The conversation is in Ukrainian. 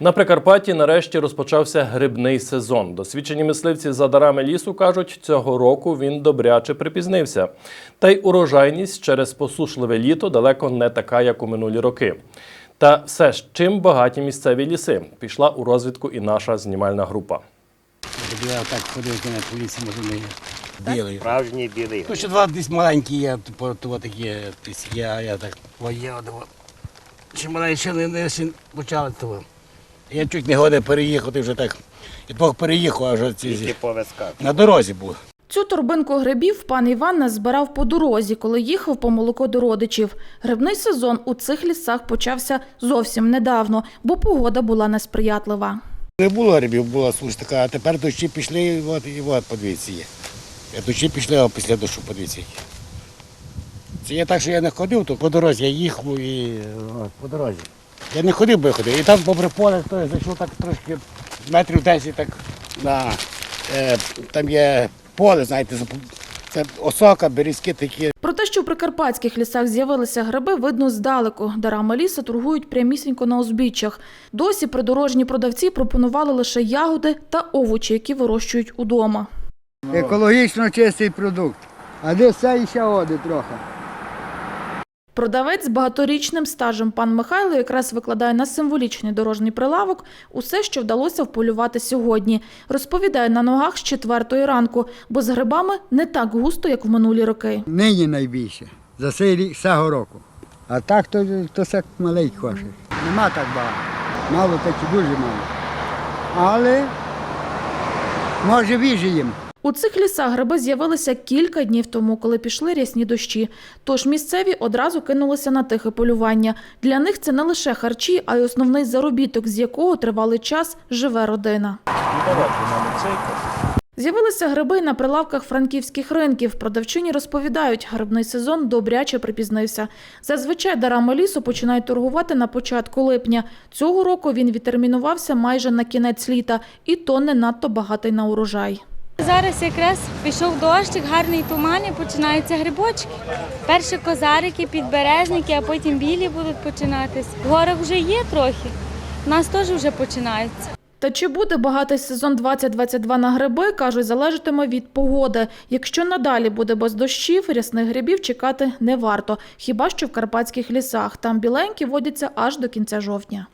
На Прикарпатті нарешті розпочався грибний сезон. Досвідчені мисливці за дарами лісу кажуть, цього року він добряче припізнився. Та й урожайність через посушливе літо далеко не така, як у минулі роки. Та все ж, чим багаті місцеві ліси, пішла у розвідку і наша знімальна група. Я так ходив на поліції, може не білий. Справжній білий. Ну, ще два десь маленькі є, типу, то такі, а я так, о, диво. Маленькі, ще не, не ще почали того. Я чуть не годин переїхати вже так. І двох переїхав, а вже ці, на дорозі був. Цю торбинку грибів пан Іван назбирав по дорозі, коли їхав по молоко до родичів. Грибний сезон у цих лісах почався зовсім недавно, бо погода була несприятлива. Не було грибів, була суш така, а тепер дощі пішли, і от, і от, подивіться є. Е, Дощі пішли, а після дощу подивіться. які. Це я так, що я не ходив, то по дорозі я їхав і от, по дорозі. Я не ходив би ходив. І там попри поле, то я зайшов так трошки метрів 10 так на е, там є поле, знаєте, це осока, берізки такі. Про те, що в прикарпатських лісах з'явилися гриби, видно здалеку. Дарами лісу торгують прямісінько на узбіччях. Досі придорожні продавці пропонували лише ягоди та овочі, які вирощують удома. Екологічно чистий продукт. А де це ще води трохи. Продавець з багаторічним стажем пан Михайло якраз викладає на символічний дорожній прилавок усе, що вдалося вполювати сьогодні. Розповідає на ногах з четвертої ранку, бо з грибами не так густо, як в минулі роки. Нині найбільше. За цей рік цього року. А так то, то все малий кошик. Нема так багато. Мало так і дуже мало. Але може віжиємо. У цих лісах гриби з'явилися кілька днів тому, коли пішли рясні дощі. Тож місцеві одразу кинулися на тихе полювання. Для них це не лише харчі, а й основний заробіток, з якого тривалий час живе родина. З'явилися гриби на прилавках франківських ринків. Продавчині розповідають, грибний сезон добряче припізнився. Зазвичай дарами лісу починають торгувати на початку липня. Цього року він відтермінувався майже на кінець літа, і то не надто багатий на урожай. Зараз якраз пішов дощик, гарний туман і починаються грибочки. Перші козарики, підберезники, а потім білі будуть починатись. В горах вже є трохи. У нас теж вже починається. Та чи буде багатий сезон 2022 на гриби, кажуть, залежатиме від погоди. Якщо надалі буде без дощів, рясних грибів чекати не варто. Хіба що в карпатських лісах. Там біленькі водяться аж до кінця жовтня.